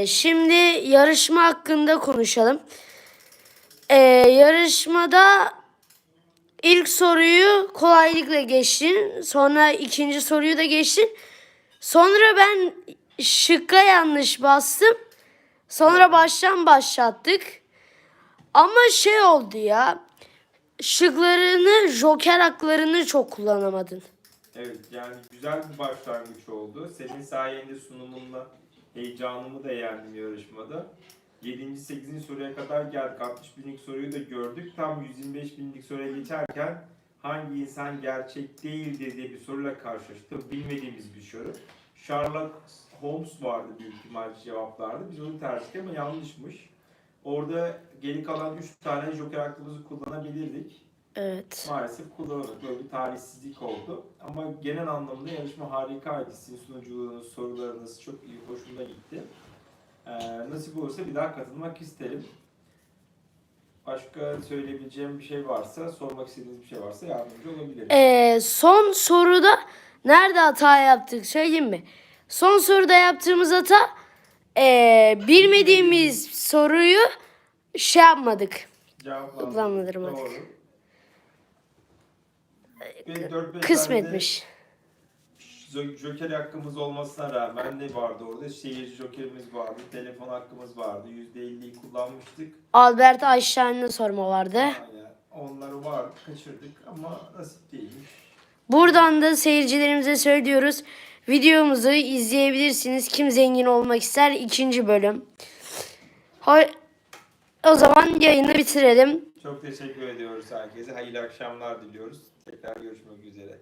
Ee, şimdi yarışma hakkında konuşalım. Ee, yarışmada ilk soruyu kolaylıkla geçtin. Sonra ikinci soruyu da geçtin. Sonra ben şıkka yanlış bastım. Sonra baştan başlattık. Ama şey oldu ya. Şıklarını, joker haklarını çok kullanamadın. Evet yani güzel bir başlangıç oldu. Senin sayende sunumunla heyecanımı da yendim yarışmada. 7. 8. soruya kadar geldik. 60 binlik soruyu da gördük. Tam 125 binlik soruya geçerken hangi insan gerçek değildir diye bir soruyla karşılaştım. Bilmediğimiz bir soru. Sherlock Holmes vardı büyük ihtimal cevaplardı. Biz onu tercih ama yanlışmış. Orada geri kalan 3 tane joker hakkımızı kullanabilirdik. Evet. Maalesef kullanamadık. Böyle bir talihsizlik oldu. Ama genel anlamda yarışma harikaydı. Sizin sunuculuğunuz, sorularınız çok iyi, hoşuma gitti. Ee, nasip olursa bir daha katılmak isterim. Başka söyleyebileceğim bir şey varsa, sormak istediğiniz bir şey varsa yardımcı olabilirim. Ee, son soruda nerede hata yaptık söyleyeyim mi? Son soruda yaptığımız hata ee, bilmediğimiz soruyu şey yapmadık. Cevaplandırmadık. Doğru. Kısmetmiş. Joker hakkımız olmasına rağmen ne vardı orada? Seyirci jokerimiz vardı, telefon hakkımız vardı. %50'yi kullanmıştık. Albert Einstein'ın sorma vardı. Aynen. Onları vardı, kaçırdık ama nasip değilmiş. Buradan da seyircilerimize söylüyoruz. Videomuzu izleyebilirsiniz. Kim zengin olmak ister? ikinci bölüm. Ho- o zaman yayını bitirelim. Çok teşekkür ediyoruz herkese. Hayırlı akşamlar diliyoruz. Tekrar görüşmek üzere.